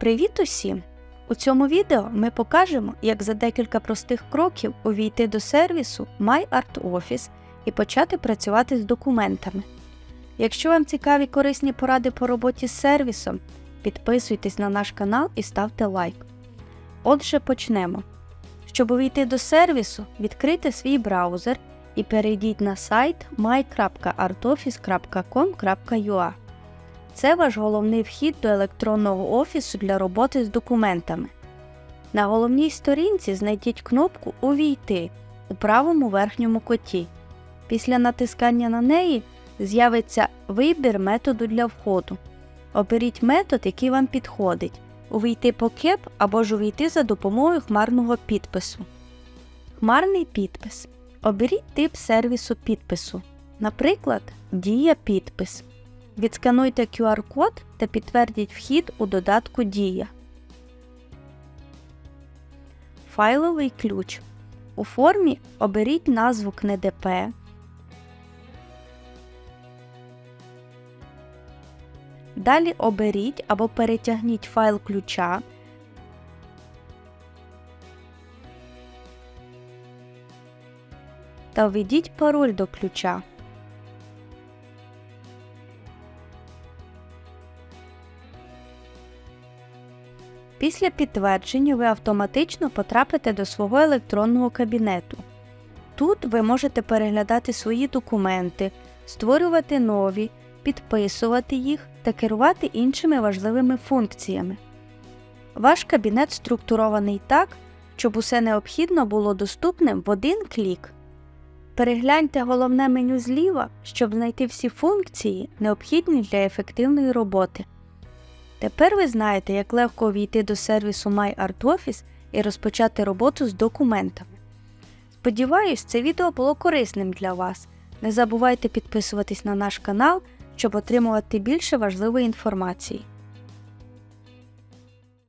Привіт усім! У цьому відео ми покажемо, як за декілька простих кроків увійти до сервісу MyArtOffice і почати працювати з документами. Якщо вам цікаві корисні поради по роботі з сервісом, підписуйтесь на наш канал і ставте лайк. Отже, почнемо. Щоб увійти до сервісу, відкрийте свій браузер і перейдіть на сайт my.artoffice.com.ua. Це ваш головний вхід до електронного офісу для роботи з документами. На головній сторінці знайдіть кнопку Увійти у правому верхньому коті. Після натискання на неї з'явиться вибір методу для входу. Оберіть метод, який вам підходить увійти по КЕП або ж увійти за допомогою хмарного підпису. Хмарний підпис. Оберіть тип сервісу підпису, наприклад, Дія підпис. Відскануйте QR-код та підтвердіть вхід у додатку Дія. Файловий ключ. У формі оберіть назву КНЕДП. Далі оберіть або перетягніть файл ключа. Та введіть пароль до ключа. Після підтвердження ви автоматично потрапите до свого електронного кабінету. Тут ви можете переглядати свої документи, створювати нові, підписувати їх та керувати іншими важливими функціями. Ваш кабінет структурований так, щоб усе необхідно було доступним в один клік. Перегляньте головне меню зліва, щоб знайти всі функції, необхідні для ефективної роботи. Тепер ви знаєте, як легко увійти до сервісу MyArtOffice і розпочати роботу з документами. Сподіваюсь, це відео було корисним для вас. Не забувайте підписуватись на наш канал, щоб отримувати більше важливої інформації.